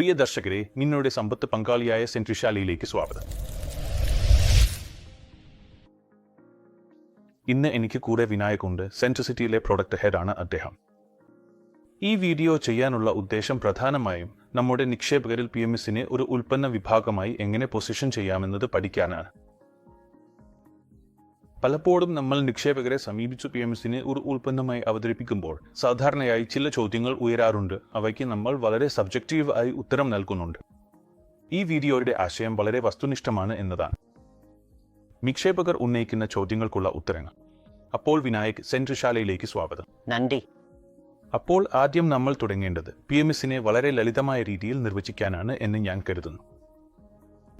പ്രിയ ദർശകരെ നിങ്ങളുടെ സമ്പത്ത് പങ്കാളിയായ സെൻട്രിശാലയിലേക്ക് സ്വാഗതം. ഇന്ന് എനിക്ക് കൂടെ വിനായകുണ്ട് സെൻട്രൽ സിറ്റിയിലെ പ്രൊഡക്റ്റ് ഹെഡാണ് അദ്ദേഹം. ഈ വീഡിയോ ചെയ്യാനുള്ള ഉദ്ദേശം പ്രധാനമായും നമ്മുടെ നിക്ഷേപകരിൽ പി എം എസിനെ ഒരു ഉൽപ്പന്ന വിഭാഗമായി എങ്ങനെ പൊസിഷൻ ചെയ്യാമെന്നത് പഠിക്കാനാണ്. പലപ്പോഴും നമ്മൾ നിക്ഷേപകരെ സമീപിച്ചു പി എം എസിനെ ഒരു ഉൽപ്പന്നമായി അവതരിപ്പിക്കുമ്പോൾ സാധാരണയായി ചില ചോദ്യങ്ങൾ ഉയരാറുണ്ട്. അവയ്ക്ക് നമ്മൾ വളരെ സബ്ജക്റ്റീവ് ആയി ഉത്തരം നൽകുന്നുണ്ട്. ഈ വീഡിയോയുടെ ആശയം വളരെ വസ്തുനിഷ്ഠമാണ് എന്നതാണ്. നിക്ഷേപകർ ഉന്നയിക്കുന്ന ചോദ്യങ്ങൾക്കുള്ള ഉത്തരങ്ങൾ. അപ്പോൾ വിനായക് സെൻട്രിശാലയിലേക്ക് സ്വാഗതം. നന്ദി. അപ്പോൾ ആദ്യം നമ്മൾ തുടങ്ങേണ്ടത് പി എം എസിനെ വളരെ ലളിതമായ രീതിയിൽ നിർവചിക്കാനാണ് എന്ന് ഞാൻ കരുതുന്നു.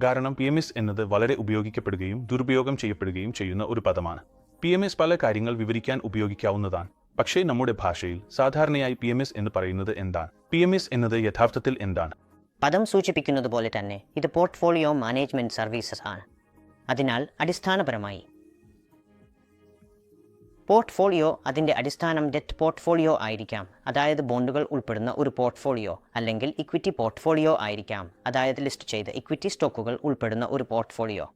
കാരണം പി എം എസ് എന്നത് വളരെ ഉപയോഗിക്കപ്പെടുകയും ദുരുപയോഗം ചെയ്യപ്പെടുകയും ചെയ്യുന്ന ഒരു പദമാണ്. പി എം എസ് പല കാര്യങ്ങൾ വിവരിക്കാൻ ഉപയോഗിക്കാവുന്നതാണ്. പക്ഷേ നമ്മുടെ ഭാഷയിൽ സാധാരണയായി പി എം എസ് എന്ന് പറയുന്നത് എന്താണ്? പി എം എസ് എന്നത് യഥാർത്ഥത്തിൽ എന്താണ്? പദം സൂചിപ്പിക്കുന്നത് പോലെ തന്നെ ഇത് പോർട്ട്ഫോളിയോ മാനേജ്മെന്റ് സർവീസസ് ആണ്. അതിനാൽ അടിസ്ഥാനപരമായി പോർട്ട്ഫോളിയോ അതിന്റെ അടിസ്ഥാനം ഡെറ്റ് പോർട്ട്ഫോളിയോ ആയിരിക്കാം. അതായത് ബോണ്ടുകൾ ഉൾപ്പെടുന്ന ഒരു പോർട്ട്ഫോളിയോ അല്ലെങ്കിൽ ഇക്വിറ്റി പോർട്ട്ഫോളിയോ ആയിരിക്കാം. അതായത് ലിസ്റ്റ് ചെയ്ത ഇക്വിറ്റി സ്റ്റോക്കുകൾ ഉൾപ്പെടുന്ന ഒരു പോർട്ട്ഫോളിയോ.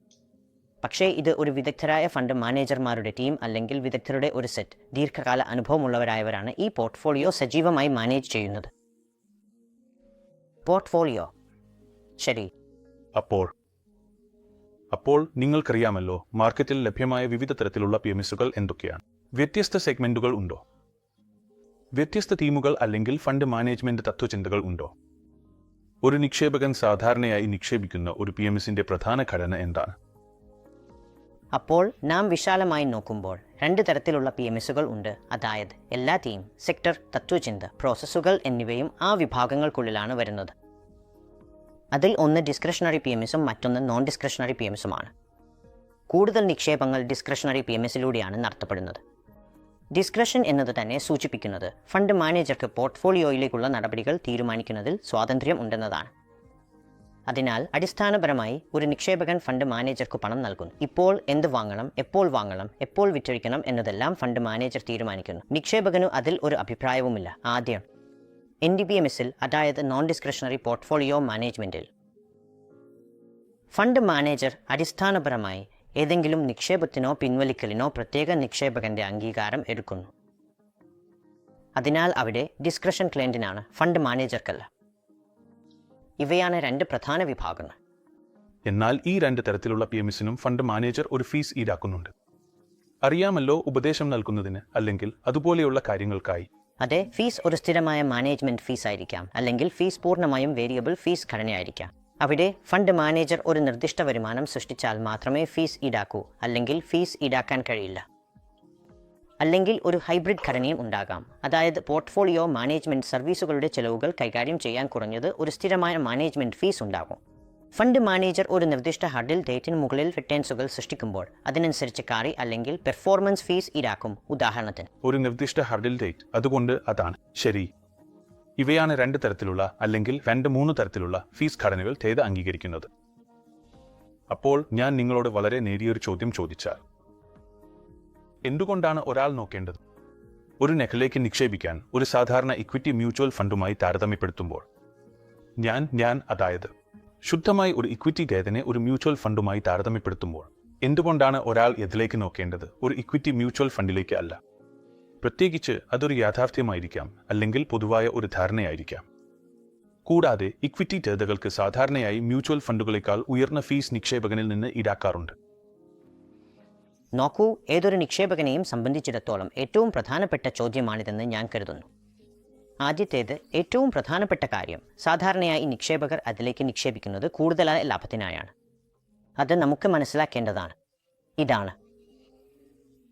പക്ഷേ ഇത് ഒരു വിദഗ്ധരായ ഫണ്ട് മാനേജർമാരുടെ ടീം അല്ലെങ്കിൽ വിദഗ്ധരുടെ ഒരു സെറ്റ്. ദീർഘകാല അനുഭവമുള്ളവരായവരാണ് ഈ പോർട്ട്ഫോളിയോ സജീവമായി മാനേജ് ചെയ്യുന്നത്. പോർട്ട്ഫോളിയോ. ശരി. അപ്പോൾ. അപ്പോൾ നിങ്ങൾക്കറിയാമല്ലോ മാർക്കറ്റിൽ ലഭ്യമായ വിവിധ തരത്തിലുള്ള പി എന്തൊക്കെയാണ്? വ്യത്യസ്ത സെഗ്മെന്റുകൾ ഉണ്ടോ? വ്യത്യസ്ത തീമുകൾ അല്ലെങ്കിൽ ഫണ്ട് മാനേജ്മെന്റ് തത്വചിന്തകൾ ഉണ്ടോ? ഒരു നിക്ഷേപകൻ സാധാരണയായി നിക്ഷേപിക്കുന്ന ഒരു പി എം എസിന്റെ പ്രധാന ഘടന എന്താണ്? അപ്പോൾ നാം വിശാലമായി നോക്കുമ്പോൾ രണ്ട് തരത്തിലുള്ള പി എം എസുകൾ ഉണ്ട്. അതായത് എല്ലാ തീം സെക്ടർ തത്വചിന്ത പ്രോസസ്സുകൾ എന്നിവയും ആ വിഭാഗങ്ങൾക്കുള്ളിലാണ് വരുന്നത്. അതിൽ ഒന്ന് ഡിസ്ക്രിഷണറി പി എം എസും മറ്റൊന്ന് നോൺ ഡിസ്ക്രിഷണറി പി എം എസുമാണ്. കൂടുതൽ നിക്ഷേപങ്ങൾ ഡിസ്ക്രിഷണറി പി എം എസിലൂടെയാണ് നടത്തപ്പെടുന്നത്. ഡിസ്ക്രിഷൻ എന്നത് തന്നെ സൂചിപ്പിക്കുന്നത്. ഫണ്ട് മാനേജർക്ക് പോർട്ട്ഫോളിയോയിലേക്കുള്ള നടപടികൾ തീരുമാനിക്കുന്നതിൽ സ്വാതന്ത്ര്യം ഉണ്ടെന്നതാണ്. അതിനാൽ അടിസ്ഥാനപരമായി ഒരു നിക്ഷേപകൻ ഫണ്ട് മാനേജർക്ക് പണം നൽകുന്നു. ഇപ്പോൾ എന്ത് വാങ്ങണം എപ്പോൾ വാങ്ങണം എപ്പോൾ വിറ്റഴിക്കണം എന്നതെല്ലാം ഫണ്ട് മാനേജർ തീരുമാനിക്കുന്നു. നിക്ഷേപകനു അതിൽ ഒരു അഭിപ്രായവുമില്ല. ആദ്യം എൻ ഡി ബി എം എസിൽ അതായത് നോൺ ഡിസ്ക്രിഷണറി പോർട്ട്ഫോളിയോ മാനേജ്മെന്റിൽ ഫണ്ട് മാനേജർ അടിസ്ഥാനപരമായി ഏതെങ്കിലും നിക്ഷേപത്തിനോ പിൻവലിക്കലിനോ പ്രത്യേക നിക്ഷേപകന്റെ അംഗീകാരം എടുക്കുന്നു. അതിനാൽ അവിടെ ഡിസ്ക്രഷൻ ക്ലയന്റിനാണ് ഫണ്ട് മാനേജർക്കല്ല ഇവയാണ് രണ്ട് പ്രധാന വിഭാഗങ്ങൾ. എന്നാൽ ഈ രണ്ട് തരത്തിലുള്ള പി എം എസിനും ഫണ്ട് മാനേജർ ഒരു ഫീസ് ഈടാക്കുന്നുണ്ട്. അറിയാമല്ലോ ഉപദേശം നൽകുന്നതിന് അല്ലെങ്കിൽ അതുപോലെയുള്ള കാര്യങ്ങൾക്കായി. അതെ ഫീസ് ഒരു സ്ഥിരമായ മാനേജ്മെന്റ് ഫീസ് ആയിരിക്കാം അല്ലെങ്കിൽ ഫീസ് പൂർണമായും വേരിയബിൾ ഫീസ് ഘടനയായിരിക്കാം. അവിടെ ഫണ്ട് മാനേജർ ഒരു നിർദ്ദിഷ്ട വരുമാനം സൃഷ്ടിച്ചാൽ മാത്രമേ ഫീസ് ഈടാക്കൂ അല്ലെങ്കിൽ ഫീസ് ഈടാക്കാൻ കഴിയില്ല. അല്ലെങ്കിൽ ഒരു ഹൈബ്രിഡ് ഘടനയും ഉണ്ടാകാം. അതായത് പോർട്ട്ഫോളിയോ മാനേജ്മെന്റ് സർവീസുകളുടെ ചെലവുകൾ കൈകാര്യം ചെയ്യാൻ കുറഞ്ഞത് ഒരു സ്ഥിരമായ മാനേജ്മെന്റ് ഫീസ് ഉണ്ടാകും. ഫണ്ട് മാനേജർ ഒരു നിർദ്ദിഷ്ട ഹഡിൽ ഡേറ്റിന് മുകളിൽ റിട്ടേൺസുകൾ സൃഷ്ടിക്കുമ്പോൾ അതിനനുസരിച്ച് കാറി അല്ലെങ്കിൽ പെർഫോമൻസ് ഫീസ് ഈടാക്കും. ഉദാഹരണത്തിന് ഒരു നിർദ്ദിഷ്ട ഹഡിൽ ഡേറ്റ് അതുകൊണ്ട് അതാണ്. ശരി. ഇവയാണ് രണ്ട് തരത്തിലുള്ള അല്ലെങ്കിൽ രണ്ട് മൂന്ന് തരത്തിലുള്ള ഫീസ് ഘടനകൾ ചെയ്ത് അംഗീകരിക്കുന്നത്. അപ്പോൾ ഞാൻ നിങ്ങളോട് വളരെ നേരിയൊരു ചോദ്യം ചോദിച്ചാൽ എന്തുകൊണ്ടാണ് ഒരാൾ നോക്കേണ്ടത്? ഒരു നെക്കിലേക്ക് നിക്ഷേപിക്കാൻ ഒരു സാധാരണ ഇക്വിറ്റി മ്യൂച്വൽ ഫണ്ടുമായി താരതമ്യപ്പെടുത്തുമ്പോൾ ഞാൻ ഞാൻ അതായത് ശുദ്ധമായി ഒരു ഇക്വിറ്റി ഗേതനെ ഒരു മ്യൂച്വൽ ഫണ്ടുമായി താരതമ്യപ്പെടുത്തുമ്പോൾ എന്തുകൊണ്ടാണ് ഒരാൾ എതിലേക്ക് നോക്കേണ്ടത്? ഒരു ഇക്വിറ്റി മ്യൂച്വൽ ഫണ്ടിലേക്ക് അല്ല. പ്രത്യേകിച്ച് അതൊരു യാഥാർത്ഥ്യമായിരിക്കാം അല്ലെങ്കിൽ പൊതുവായ ഒരു ധാരണയായിരിക്കാം. കൂടാതെ ഇക്വിറ്റി ടേതകൾക്ക് സാധാരണയായി മ്യൂച്വൽ ഫണ്ടുകളേക്കാൾ ഉയർന്ന ഫീസ് നിക്ഷേപകനിൽ നിന്ന് ഈടാക്കാറുണ്ട്. നോക്കൂ ഏതൊരു നിക്ഷേപകനെയും സംബന്ധിച്ചിടത്തോളം ഏറ്റവും പ്രധാനപ്പെട്ട ചോദ്യമാണിതെന്ന് ഞാൻ കരുതുന്നു. ആദ്യത്തേത് ഏറ്റവും പ്രധാനപ്പെട്ട കാര്യം സാധാരണയായി നിക്ഷേപകർ അതിലേക്ക് നിക്ഷേപിക്കുന്നത് കൂടുതലായ ലാഭത്തിനായാണ്. അത് നമുക്ക് മനസ്സിലാക്കേണ്ടതാണ്. ഇതാണ്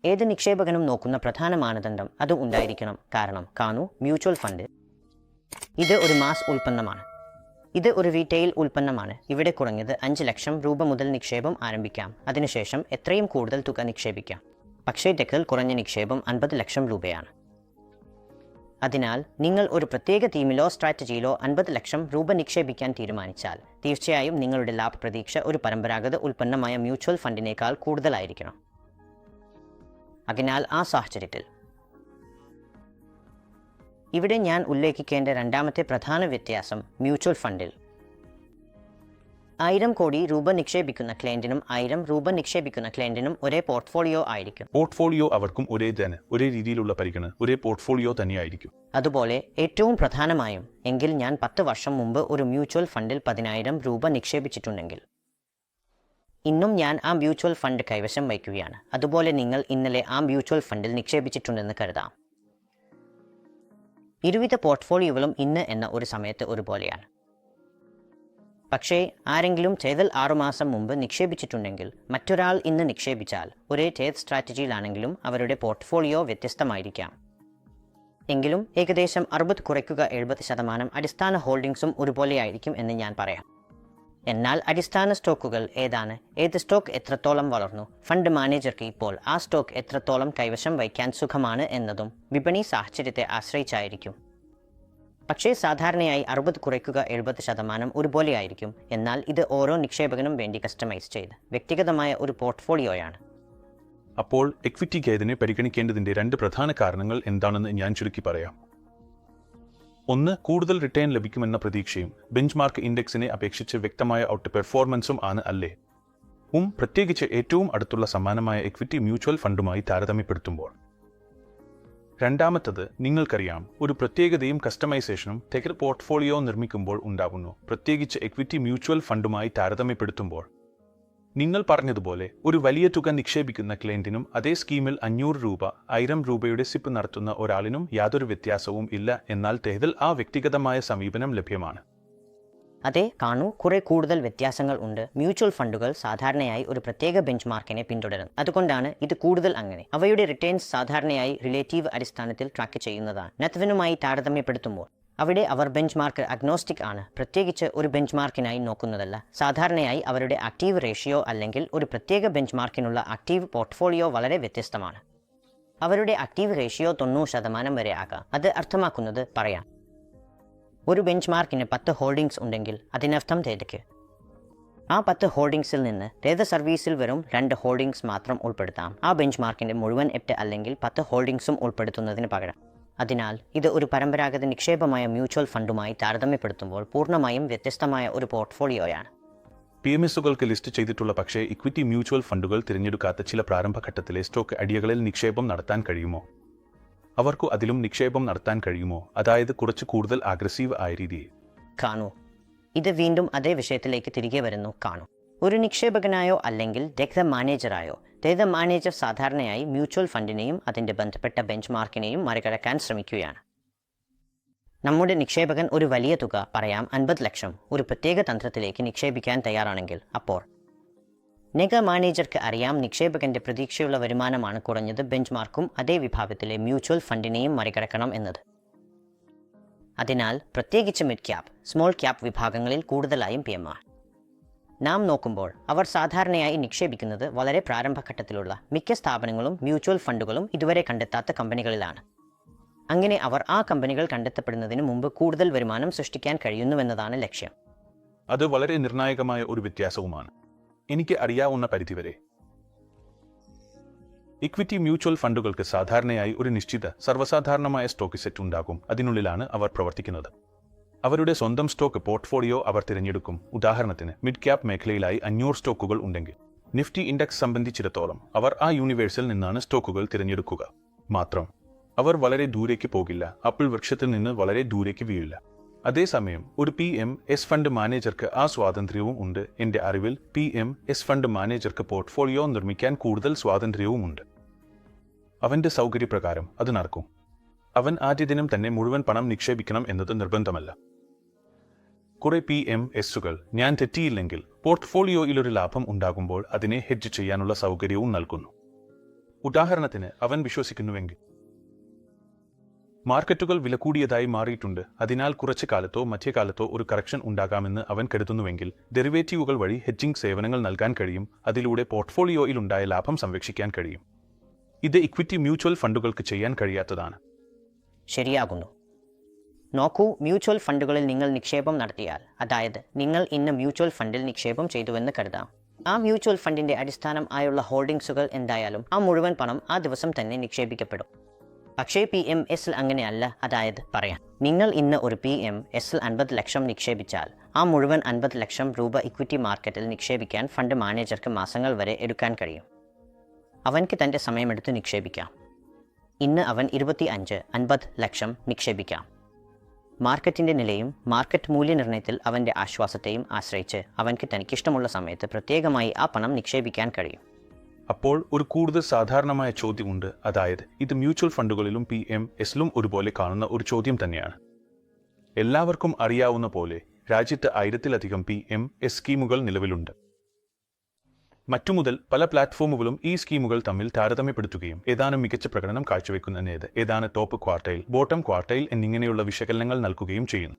ഏത് നിക്ഷേപകനും നോക്കുന്ന പ്രധാന മാനദണ്ഡം അത് ഉണ്ടായിരിക്കണം. കാരണം കാണൂ മ്യൂച്വൽ ഫണ്ട്. ഇത് ഒരു മാസ് ഉൽപ്പന്നമാണ്. ഇത് ഒരു റീറ്റെയിൽ ഉൽപ്പന്നമാണ്. ഇവിടെ കുറഞ്ഞത് അഞ്ച് ലക്ഷം രൂപ മുതൽ നിക്ഷേപം ആരംഭിക്കാം. അതിനുശേഷം എത്രയും കൂടുതൽ തുക നിക്ഷേപിക്കാം. പക്ഷേ ടെക്കൽ കുറഞ്ഞ നിക്ഷേപം അൻപത് ലക്ഷം രൂപയാണ്. അതിനാൽ നിങ്ങൾ ഒരു പ്രത്യേക തീമിലോ സ്ട്രാറ്റജിയിലോ അൻപത് ലക്ഷം രൂപ നിക്ഷേപിക്കാൻ തീരുമാനിച്ചാൽ തീർച്ചയായും നിങ്ങളുടെ ലാഭ പ്രതീക്ഷ ഒരു പരമ്പരാഗത ഉൽപ്പന്നമായ മ്യൂച്വൽ ഫണ്ടിനേക്കാൾ കൂടുതലായിരിക്കണം. അതിനാൽ ആ സാഹചര്യത്തിൽ. ഇവിടെ ഞാൻ ഉല്ലേഖിക്കേണ്ട രണ്ടാമത്തെ പ്രധാന വ്യത്യാസം മ്യൂച്വൽ ഫണ്ടിൽ. ആയിരം കോടി രൂപ നിക്ഷേപിക്കുന്ന ക്ലയന്റിനും ആയിരം രൂപ നിക്ഷേപിക്കുന്ന ക്ലയന്റിനും ഒരേ പോർട്ട്ഫോളിയോ ആയിരിക്കും. പോർട്ട്ഫോളിയോ അവർക്കും ഒരേ തന്നെ ഒരേ രീതിയിലുള്ള പരിഗണന ഒരേ പോർട്ട്ഫോളിയോ തന്നെയായിരിക്കും. അതുപോലെ ഏറ്റവും പ്രധാനമായും എങ്കിൽ ഞാൻ പത്ത് വർഷം മുമ്പ് ഒരു മ്യൂച്വൽ ഫണ്ടിൽ പതിനായിരം രൂപ നിക്ഷേപിച്ചിട്ടുണ്ടെങ്കിൽ. ഇന്നും ഞാൻ ആ മ്യൂച്വൽ ഫണ്ട് കൈവശം വയ്ക്കുകയാണ്. അതുപോലെ നിങ്ങൾ ഇന്നലെ ആ മ്യൂച്വൽ ഫണ്ടിൽ നിക്ഷേപിച്ചിട്ടുണ്ടെന്ന് കരുതാം. ഇരുവിധ പോർട്ട്ഫോളിയോകളും ഇന്ന് എന്ന ഒരു സമയത്ത് ഒരുപോലെയാണ്. പക്ഷേ ആരെങ്കിലും ചെയ്തൽ ആറുമാസം മുമ്പ് നിക്ഷേപിച്ചിട്ടുണ്ടെങ്കിൽ മറ്റൊരാൾ ഇന്ന് നിക്ഷേപിച്ചാൽ ഒരേ ട്രേഡ് സ്ട്രാറ്റജിയിലാണെങ്കിലും അവരുടെ പോർട്ട്ഫോളിയോ വ്യത്യസ്തമായിരിക്കാം. എങ്കിലും ഏകദേശം അറുപത് കുറയ്ക്കുക എഴുപത് ശതമാനം അടിസ്ഥാന ഹോൾഡിംഗ്സും ഒരുപോലെയായിരിക്കും എന്ന് ഞാൻ പറയാം. എന്നാൽ അടിസ്ഥാന സ്റ്റോക്കുകൾ ഏതാണ്? ഏത് സ്റ്റോക്ക് എത്രത്തോളം വളർന്നു? ഫണ്ട് മാനേജർക്ക് ഇപ്പോൾ ആ സ്റ്റോക്ക് എത്രത്തോളം കൈവശം വയ്ക്കാൻ സുഖമാണ് എന്നതും വിപണി സാഹചര്യത്തെ ആശ്രയിച്ചായിരിക്കും. പക്ഷേ സാധാരണയായി അറുപത് കുറയ്ക്കുക എഴുപത് ശതമാനം ഒരുപോലെയായിരിക്കും എന്നാൽ ഇത് ഓരോ നിക്ഷേപകനും വേണ്ടി കസ്റ്റമൈസ് ചെയ്ത് വ്യക്തിഗതമായ ഒരു പോർട്ട്ഫോളിയോയാണ്. അപ്പോൾ എക്വിറ്റി ഗേദിനെ പരിഗണിക്കേണ്ടതിന്റെ രണ്ട് പ്രധാന കാരണങ്ങൾ എന്താണെന്ന് ഞാൻ ചുരുക്കി പറയാം. ഒന്ന് കൂടുതൽ റിട്ടേൺ ലഭിക്കുമെന്ന പ്രതീക്ഷയും ബെഞ്ച് മാർക്ക് ഇൻഡെക്സിനെ അപേക്ഷിച്ച് വ്യക്തമായ ഔട്ട് പെർഫോമൻസും ആണ് അല്ലേ? ഉം പ്രത്യേകിച്ച് ഏറ്റവും അടുത്തുള്ള സമാനമായ എക്വിറ്റി മ്യൂച്വൽ ഫണ്ടുമായി താരതമ്യപ്പെടുത്തുമ്പോൾ. രണ്ടാമത്തത് നിങ്ങൾക്കറിയാം ഒരു പ്രത്യേകതയും കസ്റ്റമൈസേഷനും തെക്കർ പോർട്ട്ഫോളിയോ നിർമ്മിക്കുമ്പോൾ ഉണ്ടാകുന്നു പ്രത്യേകിച്ച് എക്വിറ്റി മ്യൂച്വൽ ഫണ്ടുമായി താരതമ്യപ്പെടുത്തുമ്പോൾ നിങ്ങൾ പറഞ്ഞതുപോലെ ഒരു വലിയ തുക നിക്ഷേപിക്കുന്ന ക്ലയന്റിനും അതേ സ്കീമിൽ അഞ്ഞൂറ് രൂപ ആയിരം രൂപയുടെ സിപ്പ് നടത്തുന്ന ഒരാളിനും യാതൊരു വ്യത്യാസവും ഇല്ല എന്നാൽ തേതിൽ ആ വ്യക്തിഗതമായ സമീപനം ലഭ്യമാണ്. അതെ കാണൂ കുറെ കൂടുതൽ വ്യത്യാസങ്ങൾ ഉണ്ട്. മ്യൂച്വൽ ഫണ്ടുകൾ സാധാരണയായി ഒരു പ്രത്യേക ബെഞ്ച് മാർക്കിനെ പിന്തുടരുന്നു. അതുകൊണ്ടാണ് ഇത് കൂടുതൽ അങ്ങനെ. അവയുടെ റിട്ടേൺസ് സാധാരണയായി റിലേറ്റീവ് അടിസ്ഥാനത്തിൽ ട്രാക്ക് ചെയ്യുന്നതാണ്. നെത്വനുമായി താരതമ്യപ്പെടുത്തുമ്പോൾ അവിടെ അവർ ബെഞ്ച് മാർക്ക് അഗ്നോസ്റ്റിക് ആണ്. പ്രത്യേകിച്ച് ഒരു ബെഞ്ച് മാർക്കിനായി നോക്കുന്നതല്ല. സാധാരണയായി അവരുടെ ആക്റ്റീവ് റേഷ്യോ അല്ലെങ്കിൽ ഒരു പ്രത്യേക ബെഞ്ച് മാർക്കിനുള്ള ആക്റ്റീവ് പോർട്ട്ഫോളിയോ വളരെ വ്യത്യസ്തമാണ്. അവരുടെ ആക്റ്റീവ് റേഷ്യോ തൊണ്ണൂറ് ശതമാനം വരെ ആകാം. അത് അർത്ഥമാക്കുന്നത് പറയാം. ഒരു ബെഞ്ച് മാർക്കിന് പത്ത് ഹോൾഡിംഗ്സ് ഉണ്ടെങ്കിൽ അതിനർത്ഥം തേതയ്ക്ക് ആ പത്ത് ഹോൾഡിംഗ്സിൽ നിന്ന് തേത സർവീസിൽ വെറും രണ്ട് ഹോൾഡിംഗ്സ് മാത്രം ഉൾപ്പെടുത്താം. ആ ബെഞ്ച് മാർക്കിന്റെ മുഴുവൻ എട്ട് അല്ലെങ്കിൽ പത്ത് ഹോൾഡിംഗ്സും ഉൾപ്പെടുത്തുന്നതിന് പകരം. അതിനാൽ ഇത് ഒരു പരമ്പരാഗത നിക്ഷേപമായ മ്യൂച്വൽ ഫണ്ടുമായി താരതമ്യപ്പെടുത്തുമ്പോൾ പൂർണമായും വ്യത്യസ്തമായ ഒരു പോർട്ട്ഫോളിയോയാണ്. പി എം എസുകൾക്ക് ലിസ്റ്റ് ചെയ്തിട്ടുള്ള പക്ഷേ ഇക്വിറ്റി മ്യൂച്വൽ ഫണ്ടുകൾ തിരഞ്ഞെടുക്കാത്ത ചില പ്രാരംഭഘട്ടത്തിലെ സ്റ്റോക്ക് അടിയകളിൽ നിക്ഷേപം നടത്താൻ കഴിയുമോ? അവർക്കു അതിലും നിക്ഷേപം നടത്താൻ കഴിയുമോ? അതായത് കുറച്ച് കൂടുതൽ അഗ്രസീവ് ആയ രീതി കാണൂ. ഇത് വീണ്ടും അതേ വിഷയത്തിലേക്ക് തിരികെ വരുന്നു. കാണൂ. ഒരു നിക്ഷേപകനായോ അല്ലെങ്കിൽ രക്ത മാനേജറായോ രക്ത മാനേജർ സാധാരണയായി മ്യൂച്വൽ ഫണ്ടിനെയും അതിന്റെ ബന്ധപ്പെട്ട ബെഞ്ച് മാർക്കിനെയും മറികടക്കാൻ ശ്രമിക്കുകയാണ്. നമ്മുടെ നിക്ഷേപകൻ ഒരു വലിയ തുക പറയാം അൻപത് ലക്ഷം ഒരു പ്രത്യേക തന്ത്രത്തിലേക്ക് നിക്ഷേപിക്കാൻ തയ്യാറാണെങ്കിൽ അപ്പോൾ? നെഗ മാനേജർക്ക് അറിയാം നിക്ഷേപകന്റെ പ്രതീക്ഷയുള്ള വരുമാനമാണ് കുറഞ്ഞത് ബെഞ്ച് മാർക്കും അതേ വിഭാഗത്തിലെ മ്യൂച്വൽ ഫണ്ടിനെയും മറികടക്കണം എന്നത്. അതിനാൽ പ്രത്യേകിച്ച് മിഡ് ക്യാപ് സ്മോൾ ക്യാപ് വിഭാഗങ്ങളിൽ കൂടുതലായും പി എം ആർ നാം നോക്കുമ്പോൾ അവർ സാധാരണയായി നിക്ഷേപിക്കുന്നത് വളരെ പ്രാരംഭഘട്ടത്തിലുള്ള മിക്ക സ്ഥാപനങ്ങളും മ്യൂച്വൽ ഫണ്ടുകളും ഇതുവരെ കണ്ടെത്താത്ത കമ്പനികളിലാണ്. അങ്ങനെ അവർ ആ കമ്പനികൾ കണ്ടെത്തപ്പെടുന്നതിന് മുമ്പ് കൂടുതൽ വരുമാനം സൃഷ്ടിക്കാൻ കഴിയുന്നുവെന്നതാണ് ലക്ഷ്യം. അത് വളരെ നിർണായകമായ ഒരു വ്യത്യാസവുമാണ്. എനിക്ക് അറിയാവുന്ന പരിധിവരെ. ഇക്വിറ്റി മ്യൂച്വൽ ഫണ്ടുകൾക്ക് സാധാരണയായി ഒരു നിശ്ചിത സർവസാധാരണമായ സ്റ്റോക്ക് സെറ്റ് ഉണ്ടാകും. അതിനുള്ളിലാണ് അവർ പ്രവർത്തിക്കുന്നത്. അവരുടെ സ്വന്തം സ്റ്റോക്ക് പോർട്ട്ഫോളിയോ അവർ തിരഞ്ഞെടുക്കും. ഉദാഹരണത്തിന് മിഡ് ക്യാപ് മേഖലയിലായി അഞ്ഞൂറ് സ്റ്റോക്കുകൾ ഉണ്ടെങ്കിൽ നിഫ്റ്റി ഇൻഡെക്സ് സംബന്ധിച്ചിടത്തോളം അവർ ആ യൂണിവേഴ്സിൽ നിന്നാണ് സ്റ്റോക്കുകൾ തിരഞ്ഞെടുക്കുക. മാത്രം അവർ വളരെ ദൂരേക്ക് പോകില്ല ആപ്പിൾ വൃക്ഷത്തിൽ നിന്ന് വളരെ ദൂരേക്ക് വീഴില്ല. അതേസമയം ഒരു പി എം എസ് ഫണ്ട് മാനേജർക്ക് ആ സ്വാതന്ത്ര്യവും ഉണ്ട്. എന്റെ അറിവിൽ പി എം എസ് ഫണ്ട് മാനേജർക്ക് പോർട്ട്ഫോളിയോ നിർമ്മിക്കാൻ കൂടുതൽ സ്വാതന്ത്ര്യവും ഉണ്ട്. അവന്റെ സൗകര്യപ്രകാരം അത് നടക്കും. അവൻ ആദ്യ ദിനം തന്നെ മുഴുവൻ പണം നിക്ഷേപിക്കണം എന്നത് നിർബന്ധമല്ല. കുറെ പി എം എസുകൾ ഞാൻ തെറ്റിയില്ലെങ്കിൽ പോർട്ട്ഫോളിയോയിലൊരു ലാഭം ഉണ്ടാകുമ്പോൾ അതിനെ ഹെഡ്ജ് ചെയ്യാനുള്ള സൗകര്യവും നൽകുന്നു. ഉദാഹരണത്തിന് അവൻ വിശ്വസിക്കുന്നുവെങ്കിൽ. മാർക്കറ്റുകൾ വില കൂടിയതായി മാറിയിട്ടുണ്ട്. അതിനാൽ കുറച്ചു കാലത്തോ മധ്യകാലത്തോ ഒരു കറക്ഷൻ ഉണ്ടാകാമെന്ന് അവൻ കരുതുന്നുവെങ്കിൽ ഡെറിവേറ്റീവുകൾ വഴി ഹെഡ്ജിംഗ് സേവനങ്ങൾ നൽകാൻ കഴിയും. അതിലൂടെ പോർട്ട്ഫോളിയോയിലുണ്ടായ ലാഭം സംരക്ഷിക്കാൻ കഴിയും. ഇത് ഇക്വിറ്റി മ്യൂച്വൽ ഫണ്ടുകൾക്ക് ചെയ്യാൻ കഴിയാത്തതാണ്. ശരിയാകുന്നു. നോക്കൂ മ്യൂച്വൽ ഫണ്ടുകളിൽ നിങ്ങൾ നിക്ഷേപം നടത്തിയാൽ അതായത് നിങ്ങൾ ഇന്ന് മ്യൂച്വൽ ഫണ്ടിൽ നിക്ഷേപം ചെയ്തുവെന്ന് കരുതാം. ആ മ്യൂച്വൽ ഫണ്ടിന്റെ അടിസ്ഥാനം ആയുള്ള ഹോൾഡിംഗ്സുകൾ എന്തായാലും ആ മുഴുവൻ പണം ആ ദിവസം തന്നെ നിക്ഷേപിക്കപ്പെടും. പക്ഷേ പി എം എസിൽ അങ്ങനെയല്ല അതായത് പറയാം നിങ്ങൾ ഇന്ന് ഒരു പി എം എസിൽ അൻപത് ലക്ഷം നിക്ഷേപിച്ചാൽ ആ മുഴുവൻ അൻപത് ലക്ഷം രൂപ ഇക്വിറ്റി മാർക്കറ്റിൽ നിക്ഷേപിക്കാൻ ഫണ്ട് മാനേജർക്ക് മാസങ്ങൾ വരെ എടുക്കാൻ കഴിയും. അവൻക്ക് തന്റെ സമയമെടുത്ത് നിക്ഷേപിക്കാം. ഇന്ന് അവൻ ഇരുപത്തി അഞ്ച് അൻപത് ലക്ഷം നിക്ഷേപിക്കാം. മാർക്കറ്റിന്റെ നിലയും മാർക്കറ്റ് മൂല്യനിർണയത്തിൽ അവന്റെ ആശ്വാസത്തെയും ആശ്രയിച്ച് അവൻക്ക് തനിക്കിഷ്ടമുള്ള സമയത്ത് പ്രത്യേകമായി ആ പണം നിക്ഷേപിക്കാൻ കഴിയും. അപ്പോൾ ഒരു കൂടുതൽ സാധാരണമായ ചോദ്യമുണ്ട്. അതായത് ഇത് മ്യൂച്വൽ ഫണ്ടുകളിലും പി എം എസിലും ഒരുപോലെ കാണുന്ന ഒരു ചോദ്യം തന്നെയാണ്. എല്ലാവർക്കും അറിയാവുന്ന പോലെ രാജ്യത്ത് ആയിരത്തിലധികം പി എം എസ് സ്കീമുകൾ നിലവിലുണ്ട്. മറ്റു മുതൽ പല പ്ലാറ്റ്ഫോമുകളും ഈ സ്കീമുകൾ തമ്മിൽ താരതമ്യപ്പെടുത്തുകയും ഏതാനും മികച്ച പ്രകടനം കാഴ്ചവെക്കുന്നതിനേത് ഏതാണ് ടോപ്പ് ക്വാർട്ടൈൽ ബോട്ടം ക്വാർട്ടൈൽ എന്നിങ്ങനെയുള്ള വിശകലനങ്ങൾ നൽകുകയും ചെയ്യുന്നു.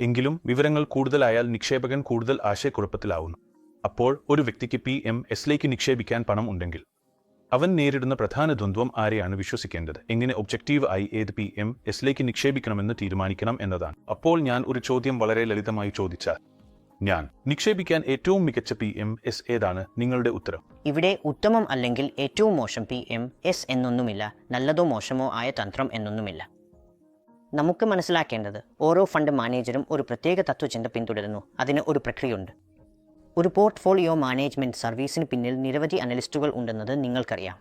എങ്കിലും വിവരങ്ങൾ കൂടുതലായാൽ നിക്ഷേപകൻ കൂടുതൽ ആശയക്കുഴപ്പത്തിലാവുന്നു. അപ്പോൾ ഒരു വ്യക്തിക്ക് പി എം എസിലേക്ക് നിക്ഷേപിക്കാൻ പണം ഉണ്ടെങ്കിൽ അവൻ നേരിടുന്ന പ്രധാന ദ്വന്ദ്വം ആരെയാണ് വിശ്വസിക്കേണ്ടത്? എങ്ങനെ ഒബ്ജക്റ്റീവ് ആയി ഏത് പി എം എസിലേക്ക് നിക്ഷേപിക്കണമെന്ന് തീരുമാനിക്കണം എന്നതാണ്. അപ്പോൾ ഞാൻ ഒരു ചോദ്യം വളരെ ലളിതമായി ചോദിച്ചാൽ ഞാൻ. നിക്ഷേപിക്കാൻ ഏറ്റവും മികച്ച പി എം എസ് ഏതാണ് നിങ്ങളുടെ ഉത്തരം? ഇവിടെ ഉത്തമം അല്ലെങ്കിൽ ഏറ്റവും മോശം പി എം എസ് എന്നൊന്നുമില്ല. നല്ലതോ മോശമോ ആയ തന്ത്രം എന്നൊന്നുമില്ല. നമുക്ക് മനസ്സിലാക്കേണ്ടത് ഓരോ ഫണ്ട് മാനേജരും ഒരു പ്രത്യേക തത്വചിന്ത പിന്തുടരുന്നു. അതിന് ഒരു പ്രക്രിയയുണ്ട്. ഒരു പോർട്ട്ഫോളിയോ മാനേജ്മെന്റ് സർവീസിന് പിന്നിൽ നിരവധി അനലിസ്റ്റുകൾ ഉണ്ടെന്നത് നിങ്ങൾക്കറിയാം.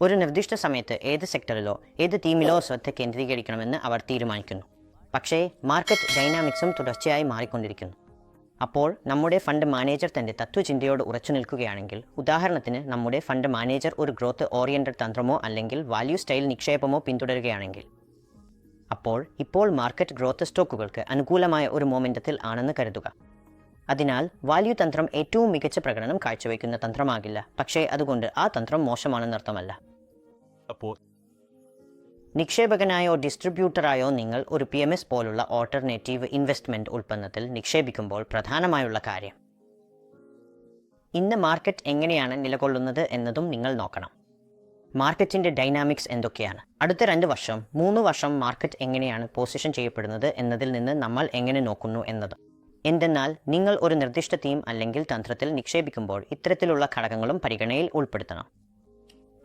ഒരു നിർദ്ദിഷ്ട സമയത്ത് ഏത് സെക്ടറിലോ ഏത് ടീമിലോ ശ്രദ്ധ കേന്ദ്രീകരിക്കണമെന്ന് അവർ തീരുമാനിക്കുന്നു. പക്ഷേ മാർക്കറ്റ് ഡൈനാമിക്സും തുടർച്ചയായി മാറിക്കൊണ്ടിരിക്കുന്നു. അപ്പോൾ നമ്മുടെ ഫണ്ട് മാനേജർ തന്റെ തത്വചിന്തയോട് ഉറച്ചു നിൽക്കുകയാണെങ്കിൽ ഉദാഹരണത്തിന് നമ്മുടെ ഫണ്ട് മാനേജർ ഒരു ഗ്രോത്ത് ഓറിയന്റഡ് തന്ത്രമോ അല്ലെങ്കിൽ വാല്യൂ സ്റ്റൈൽ നിക്ഷേപമോ പിന്തുടരുകയാണെങ്കിൽ. അപ്പോൾ ഇപ്പോൾ മാർക്കറ്റ് ഗ്രോത്ത് സ്റ്റോക്കുകൾക്ക് അനുകൂലമായ ഒരു മൊമെന്റത്തിൽ ആണെന്ന് കരുതുക. അതിനാൽ വാല്യൂ തന്ത്രം ഏറ്റവും മികച്ച പ്രകടനം കാഴ്ചവെക്കുന്ന തന്ത്രമാകില്ല. പക്ഷേ അതുകൊണ്ട് ആ തന്ത്രം മോശമാണെന്നർത്ഥമല്ല. അപ്പോൾ നിക്ഷേപകനായോ ഡിസ്ട്രിബ്യൂട്ടറായോ നിങ്ങൾ ഒരു പി എം എസ് പോലുള്ള ഓൾട്ടർനേറ്റീവ് ഇൻവെസ്റ്റ്മെന്റ് ഉൽപ്പന്നത്തിൽ നിക്ഷേപിക്കുമ്പോൾ പ്രധാനമായുള്ള കാര്യം. ഇന്ന് മാർക്കറ്റ് എങ്ങനെയാണ് നിലകൊള്ളുന്നത് എന്നതും നിങ്ങൾ നോക്കണം. മാർക്കറ്റിന്റെ ഡൈനാമിക്സ് എന്തൊക്കെയാണ്? അടുത്ത രണ്ട് വർഷം മൂന്ന് വർഷം മാർക്കറ്റ് എങ്ങനെയാണ് പൊസിഷൻ ചെയ്യപ്പെടുന്നത് എന്നതിൽ നിന്ന് നമ്മൾ എങ്ങനെ നോക്കുന്നു എന്നത്. എന്തെന്നാൽ നിങ്ങൾ ഒരു നിർദ്ദിഷ്ട തീം അല്ലെങ്കിൽ തന്ത്രത്തിൽ നിക്ഷേപിക്കുമ്പോൾ ഇത്തരത്തിലുള്ള ഘടകങ്ങളും പരിഗണനയിൽ ഉൾപ്പെടുത്തണം.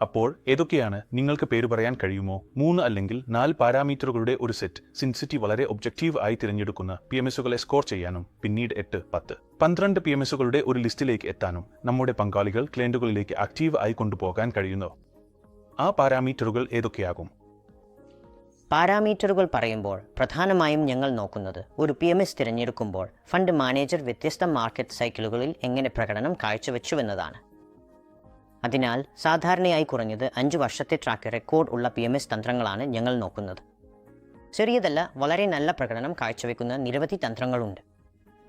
അപ്പോൾ ഏതൊക്കെയാണ് നിങ്ങൾക്ക് പേര് പറയാൻ കഴിയുമോ? മൂന്ന് അല്ലെങ്കിൽ നാല് പാരാമീറ്ററുകളുടെ ഒരു സെറ്റ് സിൻസിറ്റി വളരെ ഒബ്ജക്റ്റീവ് ആയി തിരഞ്ഞെടുക്കുന്ന പി എം സ്കോർ ചെയ്യാനും പിന്നീട് എട്ട് പത്ത്. പന്ത്രണ്ട് പി എം ഒരു ലിസ്റ്റിലേക്ക് എത്താനും നമ്മുടെ പങ്കാളികൾ ക്ലയന്റുകളിലേക്ക് ആക്റ്റീവ് ആയി കൊണ്ടുപോകാൻ കഴിയുന്നു? ആ പാരാമീറ്ററുകൾ ഏതൊക്കെയാകും? പാരാമീറ്ററുകൾ പറയുമ്പോൾ പ്രധാനമായും ഞങ്ങൾ നോക്കുന്നത് ഒരു പി എം എസ് തിരഞ്ഞെടുക്കുമ്പോൾ ഫണ്ട് മാനേജർ വ്യത്യസ്ത മാർക്കറ്റ് സൈക്കിളുകളിൽ എങ്ങനെ പ്രകടനം കാഴ്ചവെച്ചുവെന്നതാണ്. അതിനാൽ സാധാരണയായി കുറഞ്ഞത് അഞ്ച് വർഷത്തെ ട്രാക്ക് റെക്കോർഡ് ഉള്ള പി തന്ത്രങ്ങളാണ് ഞങ്ങൾ നോക്കുന്നത്. ചെറിയതല്ല വളരെ നല്ല പ്രകടനം കാഴ്ചവെക്കുന്ന നിരവധി തന്ത്രങ്ങളുണ്ട്.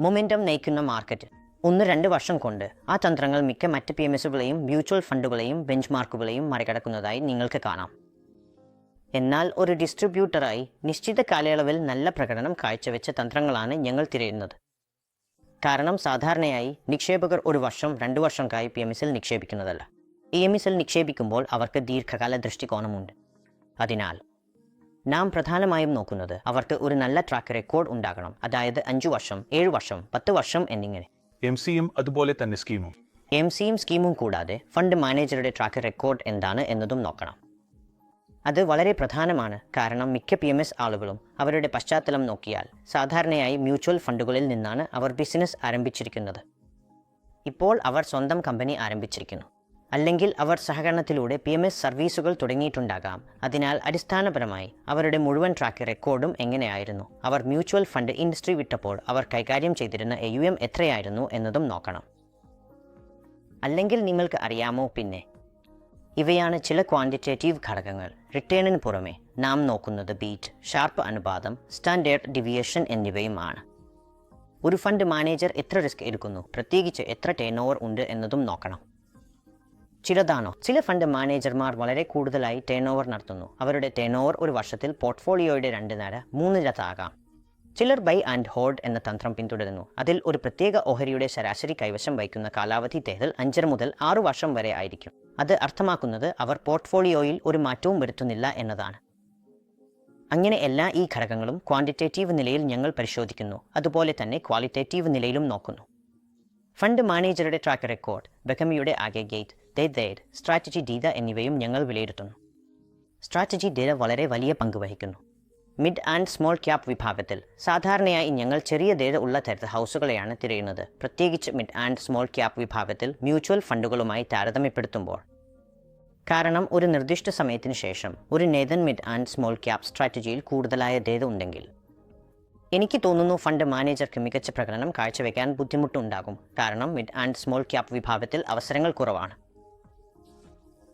മൊമെന്റം നയിക്കുന്ന മാർക്കറ്റ്. ഒന്ന് രണ്ട് വർഷം കൊണ്ട് ആ തന്ത്രങ്ങൾ മിക്ക മറ്റ് പി എം എസുകളെയും മ്യൂച്വൽ ഫണ്ടുകളെയും ബെഞ്ച് മാർക്കുകളെയും മറികടക്കുന്നതായി നിങ്ങൾക്ക് കാണാം. എന്നാൽ ഒരു ഡിസ്ട്രിബ്യൂട്ടറായി നിശ്ചിത കാലയളവിൽ നല്ല പ്രകടനം കാഴ്ചവെച്ച തന്ത്രങ്ങളാണ് ഞങ്ങൾ തിരയുന്നത്. കാരണം സാധാരണയായി നിക്ഷേപകർ ഒരു വർഷം രണ്ട് കായി പി എം എസിൽ നിക്ഷേപിക്കുന്നതല്ല. ഇ എം എസിൽ നിക്ഷേപിക്കുമ്പോൾ അവർക്ക് ദീർഘകാല ദൃഷ്ടികോണമുണ്ട്. അതിനാൽ നാം പ്രധാനമായും നോക്കുന്നത് അവർക്ക് ഒരു നല്ല ട്രാക്ക് റെക്കോർഡ് ഉണ്ടാകണം. അതായത് അഞ്ചു വർഷം ഏഴ് വർഷം പത്ത് വർഷം എന്നിങ്ങനെ. എം സിയും അതുപോലെ തന്നെ സ്കീമും. എം സിയും സ്കീമും കൂടാതെ ഫണ്ട് മാനേജറുടെ ട്രാക്ക് റെക്കോർഡ് എന്താണ് എന്നതും നോക്കണം. അത് വളരെ പ്രധാനമാണ്. കാരണം മിക്ക പി എം എസ് ആളുകളും അവരുടെ പശ്ചാത്തലം നോക്കിയാൽ സാധാരണയായി മ്യൂച്വൽ ഫണ്ടുകളിൽ നിന്നാണ് അവർ ബിസിനസ് ആരംഭിച്ചിരിക്കുന്നത്. ഇപ്പോൾ അവർ സ്വന്തം കമ്പനി ആരംഭിച്ചിരിക്കുന്നു. അല്ലെങ്കിൽ അവർ സഹകരണത്തിലൂടെ പി എം എസ് സർവീസുകൾ തുടങ്ങിയിട്ടുണ്ടാകാം. അതിനാൽ അടിസ്ഥാനപരമായി അവരുടെ മുഴുവൻ ട്രാക്ക് റെക്കോർഡും എങ്ങനെയായിരുന്നു? അവർ മ്യൂച്വൽ ഫണ്ട് ഇൻഡസ്ട്രി വിട്ടപ്പോൾ അവർ കൈകാര്യം ചെയ്തിരുന്ന എ യു എം എത്രയായിരുന്നു എന്നതും നോക്കണം. അല്ലെങ്കിൽ നിങ്ങൾക്ക് അറിയാമോ പിന്നെ? ഇവയാണ് ചില ക്വാണ്ടിറ്റേറ്റീവ് ഘടകങ്ങൾ. റിട്ടേണിന് പുറമെ നാം നോക്കുന്നത് ബീറ്റ് ഷാർപ്പ് അനുപാതം സ്റ്റാൻഡേർഡ് ഡിവിയേഷൻ എന്നിവയുമാണ്. ഒരു ഫണ്ട് മാനേജർ എത്ര റിസ്ക് എടുക്കുന്നു? പ്രത്യേകിച്ച് എത്ര ടേൺ ഓവർ ഉണ്ട് എന്നതും നോക്കണം. ചിലതാണോ? ചില ഫണ്ട് മാനേജർമാർ വളരെ കൂടുതലായി ടേൺ ഓവർ നടത്തുന്നു. അവരുടെ ടേൺ ഓവർ ഒരു വർഷത്തിൽ പോർട്ട്ഫോളിയോയുടെ രണ്ട് നേര മൂന്നിരത്താകാം ചിലർ ബൈ ആൻഡ് ഹോൾഡ് എന്ന തന്ത്രം പിന്തുടരുന്നു. അതിൽ ഒരു പ്രത്യേക ഓഹരിയുടെ ശരാശരി കൈവശം വയ്ക്കുന്ന കാലാവധി തേതൽ അഞ്ചര മുതൽ ആറു വർഷം വരെ ആയിരിക്കും. അത് അർത്ഥമാക്കുന്നത് അവർ പോർട്ട്ഫോളിയോയിൽ ഒരു മാറ്റവും വരുത്തുന്നില്ല എന്നതാണ്. അങ്ങനെ എല്ലാ ഈ ഘടകങ്ങളും ക്വാണ്ടിറ്റേറ്റീവ് നിലയിൽ ഞങ്ങൾ പരിശോധിക്കുന്നു. അതുപോലെ തന്നെ ക്വാളിറ്റേറ്റീവ് നിലയിലും നോക്കുന്നു. ഫണ്ട് മാനേജറുടെ ട്രാക്ക് റെക്കോർഡ് ബെക്കമിയുടെ ആകെ ഗേറ്റ് ദേഡ് സ്ട്രാറ്റജി ഡീത എന്നിവയും ഞങ്ങൾ വിലയിരുത്തുന്നു. സ്ട്രാറ്റജി ഡീത വളരെ വലിയ പങ്ക് വഹിക്കുന്നു. മിഡ് ആൻഡ് സ്മോൾ ക്യാപ് വിഭാഗത്തിൽ സാധാരണയായി ഞങ്ങൾ ചെറിയ ഡേറ്റ ഉള്ള തരത്തിൽ ഹൗസുകളെയാണ് തിരയുന്നത്. പ്രത്യേകിച്ച് മിഡ് ആൻഡ് സ്മോൾ ക്യാപ് വിഭാഗത്തിൽ മ്യൂച്വൽ ഫണ്ടുകളുമായി താരതമ്യപ്പെടുത്തുമ്പോൾ. കാരണം ഒരു നിർദ്ദിഷ്ട സമയത്തിന് ശേഷം ഒരു നേതൻ മിഡ് ആൻഡ് സ്മോൾ ക്യാപ് സ്ട്രാറ്റജിയിൽ കൂടുതലായ ഡേറ്റ ഉണ്ടെങ്കിൽ. എനിക്ക് തോന്നുന്നു ഫണ്ട് മാനേജർക്ക് മികച്ച പ്രകടനം കാഴ്ചവെക്കാൻ ബുദ്ധിമുട്ടുണ്ടാകും. കാരണം മിഡ് ആൻഡ് സ്മോൾ ക്യാപ് വിഭാഗത്തിൽ അവസരങ്ങൾ കുറവാണ്.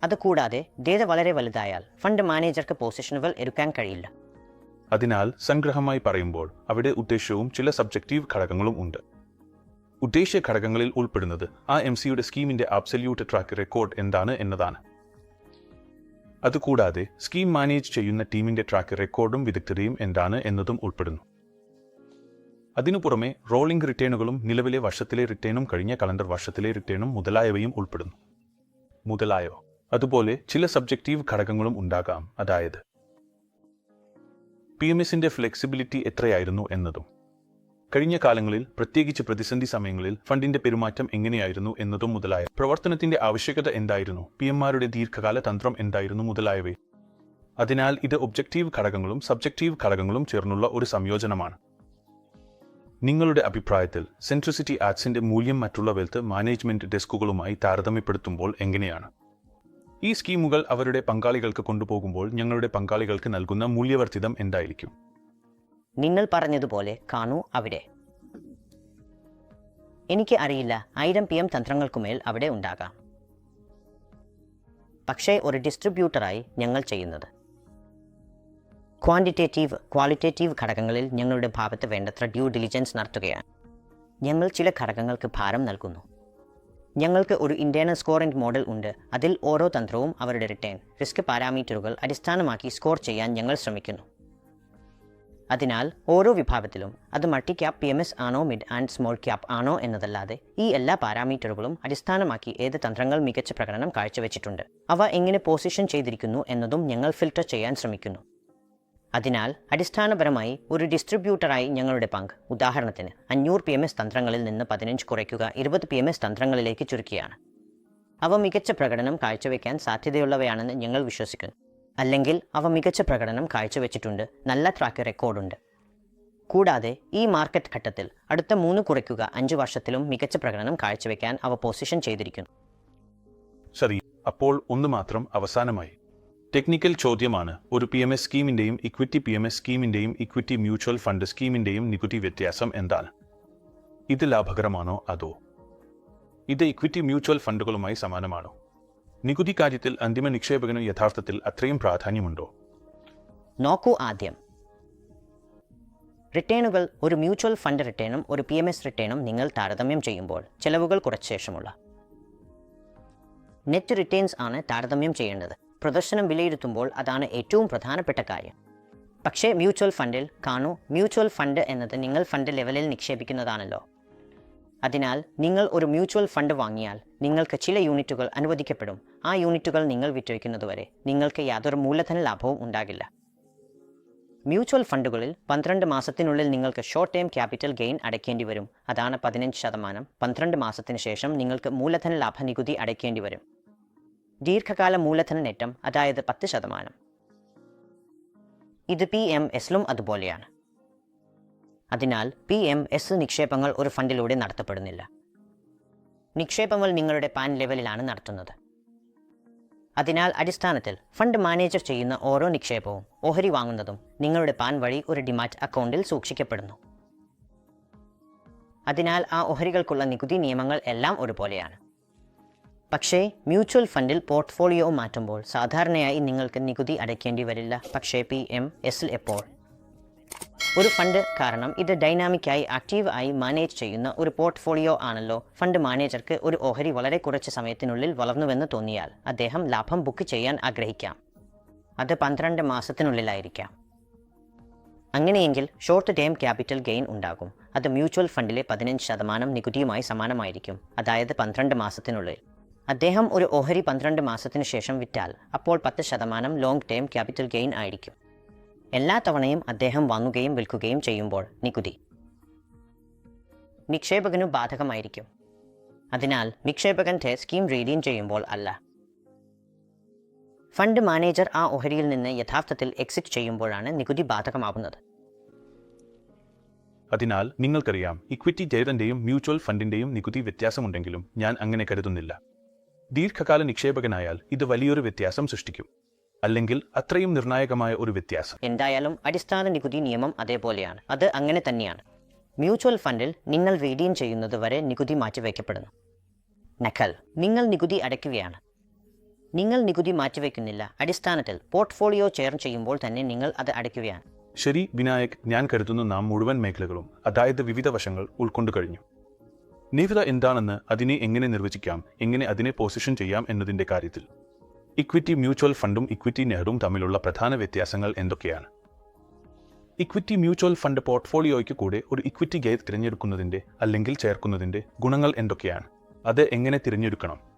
അതുകൂടാതെ ഡേറ്റ വളരെ വലുതായാൽ ഫണ്ട് മാനേജർക്ക് പൊസിഷനുകൾ എടുക്കാൻ കഴിയില്ല. അതിനാൽ സംഗ്രഹമായി പറയുമ്പോൾ അവിടെ ഉദ്ദേശവും ചില സബ്ജക്റ്റീവ് ഘടകങ്ങളും ഉണ്ട്. ഉദ്ദേശ ഘടകങ്ങളിൽ ഉൾപ്പെടുന്നത് ആ എം സിയുടെ സ്കീമിന്റെ ആബ്സല്യൂട്ട് ട്രാക്ക് റെക്കോർഡ് എന്താണ് എന്നതാണ്. അതുകൂടാതെ സ്കീം മാനേജ് ചെയ്യുന്ന ടീമിന്റെ ട്രാക്ക് റെക്കോർഡും വിദഗ്ധതയും എന്താണ് എന്നതും ഉൾപ്പെടുന്നു. അതിനു പുറമെ റോളിംഗ് റിട്ടേണുകളും നിലവിലെ വർഷത്തിലെ റിട്ടേണും കഴിഞ്ഞ കലണ്ടർ വർഷത്തിലെ റിട്ടേണും മുതലായവയും ഉൾപ്പെടുന്നു. മുതലായവ അതുപോലെ ചില സബ്ജക്റ്റീവ് ഘടകങ്ങളും ഉണ്ടാകാം. അതായത് പി എം എസിന്റെ ഫ്ലെക്സിബിലിറ്റി എത്രയായിരുന്നു എന്നതും കഴിഞ്ഞ കാലങ്ങളിൽ പ്രത്യേകിച്ച് പ്രതിസന്ധി സമയങ്ങളിൽ ഫണ്ടിന്റെ പെരുമാറ്റം എങ്ങനെയായിരുന്നു എന്നതും മുതലായ പ്രവർത്തനത്തിന്റെ ആവശ്യകത എന്തായിരുന്നു പി എംമാരുടെ ദീർഘകാല തന്ത്രം എന്തായിരുന്നു മുതലായവ അതിനാൽ ഇത് ഒബ്ജക്റ്റീവ് ഘടകങ്ങളും സബ്ജക്റ്റീവ് ഘടകങ്ങളും ചേർന്നുള്ള ഒരു സംയോജനമാണ്. നിങ്ങളുടെ അഭിപ്രായത്തിൽ സെൻട്രിസിറ്റി ആറ്റ്സിന്റെ മൂല്യം മറ്റുള്ള വെൽത്ത് മാനേജ്മെന്റ് ഡെസ്കുകളുമായി താരതമ്യപ്പെടുത്തുമ്പോൾ എങ്ങനെയാണ്? ഈ സ്കീമുകൾ അവരുടെ പങ്കാളികൾക്ക് കൊണ്ടുപോകുമ്പോൾ ഞങ്ങളുടെ പങ്കാളികൾക്ക് നൽകുന്ന മൂല്യവർദ്ധിതം എന്തായിരിക്കും? നിങ്ങൾ പറഞ്ഞതുപോലെ കാണൂ അവിടെ. എനിക്ക് അറിയില്ല ആയിരം പി എം തന്ത്രങ്ങൾക്കുമേൽ അവിടെ ഉണ്ടാകാം. പക്ഷേ ഒരു ഡിസ്ട്രിബ്യൂട്ടറായി ഞങ്ങൾ ചെയ്യുന്നത്. ക്വാണ്ടിറ്റേറ്റീവ് ക്വാളിറ്റേറ്റീവ് ഘടകങ്ങളിൽ ഞങ്ങളുടെ ഭാഗത്ത് വേണ്ടത്ര ഡ്യൂ ഡിലിജൻസ് നടത്തുകയാണ്. ഞങ്ങൾ ചില ഘടകങ്ങൾക്ക് ഭാരം നൽകുന്നു. ഞങ്ങൾക്ക് ഒരു ഇന്റേർണൽ സ്കോർ ആൻഡ് മോഡൽ ഉണ്ട്. അതിൽ ഓരോ തന്ത്രവും അവരുടെ റിട്ടേൺ റിസ്ക് പാരാമീറ്ററുകൾ അടിസ്ഥാനമാക്കി സ്കോർ ചെയ്യാൻ ഞങ്ങൾ ശ്രമിക്കുന്നു. അതിനാൽ ഓരോ വിഭാഗത്തിലും അത് multi cap P M S ആണോ മിഡ് ആൻഡ് സ്മോൾ ക്യാപ് ആണോ എന്നതല്ലാതെ ഈ എല്ലാ പാരാമീറ്ററുകളും അടിസ്ഥാനമാക്കി ഏത് തന്ത്രങ്ങൾ മികച്ച പ്രകടനം കാഴ്ചവെച്ചിട്ടുണ്ട്. അവ എങ്ങനെ പൊസിഷൻ ചെയ്തിരിക്കുന്നു എന്നതും ഞങ്ങൾ ഫിൽട്ടർ ചെയ്യാൻ ശ്രമിക്കുന്നു. അതിനാൽ അടിസ്ഥാനപരമായി ഒരു ഡിസ്ട്രിബ്യൂട്ടറായി ഞങ്ങളുടെ പങ്ക്. ഉദാഹരണത്തിന് അഞ്ഞൂറ് പി എം എസ് തന്ത്രങ്ങളിൽ നിന്ന് പതിനഞ്ച് കുറയ്ക്കുക ഇരുപത് പി എം എസ് തന്ത്രങ്ങളിലേക്ക് ചുരുക്കിയാണ്. അവ മികച്ച പ്രകടനം കാഴ്ചവെക്കാൻ സാധ്യതയുള്ളവയാണെന്ന് ഞങ്ങൾ വിശ്വസിക്കുന്നു. അല്ലെങ്കിൽ അവ മികച്ച പ്രകടനം കാഴ്ചവെച്ചിട്ടുണ്ട് നല്ല ട്രാക്ക് റെക്കോർഡുണ്ട് കൂടാതെ ഈ മാർക്കറ്റ് ഘട്ടത്തിൽ അടുത്ത മൂന്ന് കുറയ്ക്കുക അഞ്ച് വർഷത്തിലും മികച്ച പ്രകടനം കാഴ്ചവെക്കാൻ അവ പൊസിഷൻ ചെയ്തിരിക്കുന്നു. ശരി അപ്പോൾ ഒന്ന് മാത്രം അവസാനമായി. ടെക്നിക്കൽ ചോദ്യമാണ്. ഒരു പി എം എസ് സ്കീമിന്റെയും ഇക്വിറ്റി പി എം എസ് സ്കീമിന്റെയും ഇക്വിറ്റി മ്യൂച്വൽ ഫണ്ട് സ്കീമിന്റെയും നികുതി വ്യത്യാസം എന്താണ്? ഇത് ലാഭകരമാണോ അതോ? ഇത് ഇക്വിറ്റി മ്യൂച്വൽ ഫണ്ടുകളുമായി സമാനമാണോ? നികുതി കാര്യത്തിൽ അന്തിമ നിക്ഷേപകന് യഥാർത്ഥത്തിൽ അത്രയും പ്രാധാന്യമുണ്ടോ? നോക്കൂ ആദ്യം. റിട്ടേണുകൾ ഒരു മ്യൂച്വൽ ഫണ്ട് റിട്ടേണും ഒരു പി എം എസ് റിട്ടേണും നിങ്ങൾ താരതമ്യം ചെയ്യുമ്പോൾ ചെലവുകൾ കുറച്ച ശേഷമുള്ള. നെറ്റ് റിട്ടേൺസ് ആണ് താരതമ്യം ചെയ്യേണ്ടത്. പ്രദർശനം വിലയിരുത്തുമ്പോൾ അതാണ് ഏറ്റവും പ്രധാനപ്പെട്ട കാര്യം. പക്ഷേ മ്യൂച്വൽ ഫണ്ടിൽ കാണൂ മ്യൂച്വൽ ഫണ്ട് എന്നത് നിങ്ങൾ ഫണ്ട് ലെവലിൽ നിക്ഷേപിക്കുന്നതാണല്ലോ. അതിനാൽ നിങ്ങൾ ഒരു മ്യൂച്വൽ ഫണ്ട് വാങ്ങിയാൽ നിങ്ങൾക്ക് ചില യൂണിറ്റുകൾ അനുവദിക്കപ്പെടും. ആ യൂണിറ്റുകൾ നിങ്ങൾ വിറ്റഴിക്കുന്നതുവരെ നിങ്ങൾക്ക് യാതൊരു മൂലധന ലാഭവും ഉണ്ടാകില്ല. മ്യൂച്വൽ ഫണ്ടുകളിൽ പന്ത്രണ്ട് മാസത്തിനുള്ളിൽ നിങ്ങൾക്ക് ഷോർട്ട് ടേം ക്യാപിറ്റൽ ഗെയിൻ അടയ്ക്കേണ്ടി വരും. അതാണ് പതിനഞ്ച് ശതമാനം. പന്ത്രണ്ട് മാസത്തിന് ശേഷം നിങ്ങൾക്ക് മൂലധന ലാഭ നികുതി അടയ്ക്കേണ്ടി വരും. ദീർഘകാല മൂലധന നേട്ടം അതായത് പത്ത് ശതമാനം. ഇത് പി എം എസിലും അതുപോലെയാണ്. അതിനാൽ പി എം എസ് നിക്ഷേപങ്ങൾ ഒരു ഫണ്ടിലൂടെ നടത്തപ്പെടുന്നില്ല. നിക്ഷേപങ്ങൾ നിങ്ങളുടെ പാൻ ലെവലിലാണ് നടത്തുന്നത്. അതിനാൽ അടിസ്ഥാനത്തിൽ ഫണ്ട് മാനേജർ ചെയ്യുന്ന ഓരോ നിക്ഷേപവും ഓഹരി വാങ്ങുന്നതും നിങ്ങളുടെ പാൻ വഴി ഒരു ഡിമാറ്റ് അക്കൗണ്ടിൽ സൂക്ഷിക്കപ്പെടുന്നു. അതിനാൽ ആ ഓഹരികൾക്കുള്ള നികുതി നിയമങ്ങൾ എല്ലാം ഒരുപോലെയാണ്. പക്ഷേ മ്യൂച്വൽ ഫണ്ടിൽ പോർട്ട്ഫോളിയോ മാറ്റുമ്പോൾ സാധാരണയായി നിങ്ങൾക്ക് നികുതി അടയ്ക്കേണ്ടി വരില്ല. പക്ഷേ പി എം എസിൽ എപ്പോൾ? ഒരു ഫണ്ട് കാരണം ഇത് ഡൈനാമിക്കായി ആക്റ്റീവ് ആയി മാനേജ് ചെയ്യുന്ന ഒരു പോർട്ട്ഫോളിയോ ആണല്ലോ. ഫണ്ട് മാനേജർക്ക് ഒരു ഓഹരി വളരെ കുറച്ച് സമയത്തിനുള്ളിൽ വളർന്നുവെന്ന് തോന്നിയാൽ അദ്ദേഹം ലാഭം ബുക്ക് ചെയ്യാൻ ആഗ്രഹിക്കാം. അത് പന്ത്രണ്ട് മാസത്തിനുള്ളിലായിരിക്കാം. അങ്ങനെയെങ്കിൽ ഷോർട്ട് ടേം ക്യാപിറ്റൽ ഗെയിൻ ഉണ്ടാകും. അത് മ്യൂച്വൽ ഫണ്ടിലെ പതിനഞ്ച് ശതമാനം നികുതിയുമായി സമാനമായിരിക്കും. അതായത് പന്ത്രണ്ട് മാസത്തിനുള്ളിൽ. അദ്ദേഹം ഒരു ഓഹരി പന്ത്രണ്ട് മാസത്തിനു ശേഷം വിറ്റാൽ അപ്പോൾ പത്ത് ശതമാനം ലോങ് ടേം ക്യാപിറ്റൽ ഗെയിൻ ആയിരിക്കും. എല്ലാ തവണയും അദ്ദേഹം വാങ്ങുകയും വിൽക്കുകയും ചെയ്യുമ്പോൾ നികുതി. നിക്ഷേപകനു ബാധകമായിരിക്കും. അതിനാൽ നിക്ഷേപകന്റെ സ്കീം റീഡീം ചെയ്യുമ്പോൾ അല്ല. ഫണ്ട് മാനേജർ ആ ഓഹരിയിൽ നിന്ന് യഥാർത്ഥത്തിൽ എക്സിറ്റ് ചെയ്യുമ്പോഴാണ് നികുതി ബാധകമാവുന്നത്. അതിനാൽ നിങ്ങൾക്കറിയാം ഇക്വിറ്റി ജയതന്റെയും മ്യൂച്വൽ ഫണ്ടിന്റെയും നികുതി വ്യത്യാസമുണ്ടെങ്കിലും ഞാൻ അങ്ങനെ കരുതുന്നില്ല. ദീർഘകാല നിക്ഷേപകനായാൽ ഇത് വലിയൊരു വ്യത്യാസം സൃഷ്ടിക്കും. അല്ലെങ്കിൽ അത്രയും നിർണായകമായ ഒരു വ്യത്യാസം. എന്തായാലും അടിസ്ഥാന നികുതി നിയമം അതേപോലെയാണ്. അത് അങ്ങനെ തന്നെയാണ്. മ്യൂച്വൽ ഫണ്ടിൽ നിങ്ങൾ റീഡീം ചെയ്യുന്നത് വരെ നികുതി മാറ്റിവെക്കപ്പെടുന്നു. നഖൽ നിങ്ങൾ നികുതി അടയ്ക്കുകയാണ്. നിങ്ങൾ നികുതി മാറ്റിവെക്കുന്നില്ല. അടിസ്ഥാനത്തിൽ പോർട്ട്ഫോളിയോ ചെയർ ചെയ്യുമ്പോൾ തന്നെ നിങ്ങൾ അത് അടയ്ക്കുകയാണ്. ശരി വിനായക് ഞാൻ കരുതുന്നു നാം മുഴുവൻ മേഖലകളും അതായത് വിവിധ വശങ്ങൾ ഉൾക്കൊണ്ടു കഴിഞ്ഞു നിവിത എന്താണെന്ന് അതിനെ എങ്ങനെ നിർവചിക്കാം എങ്ങനെ അതിനെ പൊസിഷൻ ചെയ്യാം എന്നതിന്റെ കാര്യത്തിൽ. ഇക്വിറ്റി മ്യൂച്വൽ ഫണ്ടും ഇക്വിറ്റി നെഹറും തമ്മിലുള്ള പ്രധാന വ്യത്യാസങ്ങൾ എന്തൊക്കെയാണ്? ഇക്വിറ്റി മ്യൂച്വൽ ഫണ്ട് പോർട്ട്ഫോളിയോയ്ക്ക് കൂടെ ഒരു ഇക്വിറ്റി ഗേറ്റ് തിരഞ്ഞെടുക്കുന്നതിന്റെ അല്ലെങ്കിൽ ചേർക്കുന്നതിന്റെ ഗുണങ്ങൾ എന്തൊക്കെയാണ്? അത് എങ്ങനെ തിരഞ്ഞെടുക്കണം?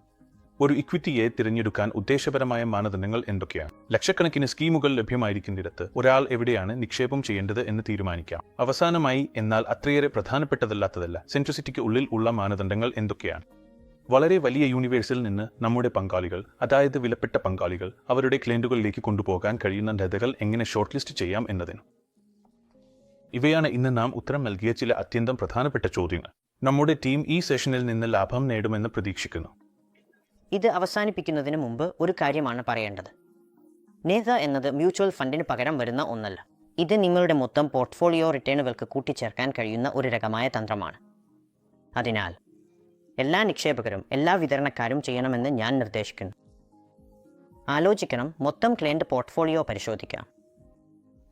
ഒരു ഇക്വിറ്റിയെ തിരഞ്ഞെടുക്കാൻ ഉദ്ദേശപരമായ മാനദണ്ഡങ്ങൾ എന്തൊക്കെയാണ്? ലക്ഷക്കണക്കിന് സ്കീമുകൾ ലഭ്യമായിരിക്കുന്നിടത്ത് ഒരാൾ എവിടെയാണ് നിക്ഷേപം ചെയ്യേണ്ടത് എന്ന് തീരുമാനിക്കാം. അവസാനമായി എന്നാൽ അത്രയേറെ പ്രധാനപ്പെട്ടതല്ലാത്തതല്ല സെൻട്രിസിറ്റിക്ക് ഉള്ളിൽ ഉള്ള മാനദണ്ഡങ്ങൾ എന്തൊക്കെയാണ്? വളരെ വലിയ യൂണിവേഴ്സിൽ നിന്ന് നമ്മുടെ പങ്കാളികൾ അതായത് വിലപ്പെട്ട പങ്കാളികൾ അവരുടെ ക്ലയന്റുകളിലേക്ക് കൊണ്ടുപോകാൻ കഴിയുന്ന രഥകൾ എങ്ങനെ ഷോർട്ട് ലിസ്റ്റ് ചെയ്യാം എന്നതിന്. ഇവയാണ് ഇന്ന് നാം ഉത്തരം നൽകിയ ചില അത്യന്തം പ്രധാനപ്പെട്ട ചോദ്യങ്ങൾ. നമ്മുടെ ടീം ഈ സെഷനിൽ നിന്ന് ലാഭം നേടുമെന്ന് പ്രതീക്ഷിക്കുന്നു. ഇത് അവസാനിപ്പിക്കുന്നതിന് മുമ്പ് ഒരു കാര്യമാണ് പറയേണ്ടത്. നേത എന്നത് മ്യൂച്വൽ ഫണ്ടിന് പകരം വരുന്ന ഒന്നല്ല. ഇത് നിങ്ങളുടെ മൊത്തം പോർട്ട്ഫോളിയോ റിട്ടേണുകൾക്ക് കൂട്ടിച്ചേർക്കാൻ കഴിയുന്ന ഒരു രകമായ തന്ത്രമാണ്. അതിനാൽ എല്ലാ നിക്ഷേപകരും എല്ലാ വിതരണക്കാരും ചെയ്യണമെന്ന് ഞാൻ നിർദ്ദേശിക്കുന്നു. ആലോചിക്കണം മൊത്തം ക്ലയന്റ് പോർട്ട്ഫോളിയോ പരിശോധിക്കാം.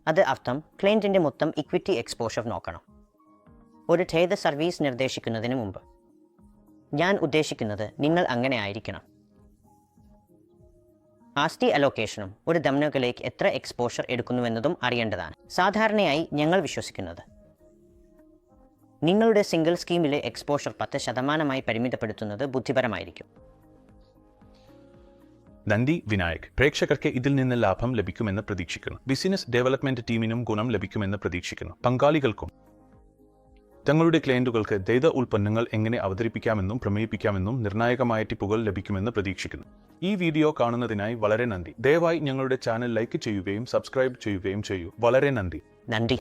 അത് അർത്ഥം ക്ലയന്റിന്റെ മൊത്തം ഇക്വിറ്റി എക്സ്പോഷർ നോക്കണം. ഒരു ഠേദ സർവീസ് നിർദ്ദേശിക്കുന്നതിന് മുമ്പ്. ഞാൻ ഉദ്ദേശിക്കുന്നത് നിങ്ങൾ അങ്ങനെ ആയിരിക്കണം. ആസ്തി അലോക്കേഷനും ഒരു ദമനകളിലേക്ക് എത്ര എക്സ്പോഷർ എടുക്കുന്നുവെന്നതും അറിയേണ്ടതാണ്. സാധാരണയായി ഞങ്ങൾ വിശ്വസിക്കുന്നത് നിങ്ങളുടെ സിംഗിൾ സ്കീമിലെ എക്സ്പോഷർ പത്ത് ശതമാനമായി പരിമിതപ്പെടുത്തുന്നത് ബുദ്ധിപരമായിരിക്കും. നന്ദി വിനായക്. പ്രേക്ഷകർക്ക് ഇതിൽ നിന്ന് ലാഭം ലഭിക്കുമെന്ന് പ്രതീക്ഷിക്കുന്നു. ബിസിനസ് ഡെവലപ്മെന്റ് ടീമിനും ഗുണം ലഭിക്കുമെന്ന് പ്രതീക്ഷിക്കുന്നു. പങ്കാളികൾക്കും തങ്ങളുടെ ക്ലയന്റുകൾക്ക് ദൈത ഉൽപ്പന്നങ്ങൾ എങ്ങനെ അവതരിപ്പിക്കാമെന്നും പ്രമേയിപ്പിക്കാമെന്നും നിർണായകമായ ടിപ്പുകൾ ലഭിക്കുമെന്ന് പ്രതീക്ഷിക്കുന്നു. ഈ വീഡിയോ കാണുന്നതിനായി വളരെ നന്ദി. ദയവായി ഞങ്ങളുടെ ചാനൽ ലൈക്ക് ചെയ്യുകയും സബ്സ്ക്രൈബ് ചെയ്യുകയും ചെയ്യൂ. വളരെ നന്ദി. നന്ദി.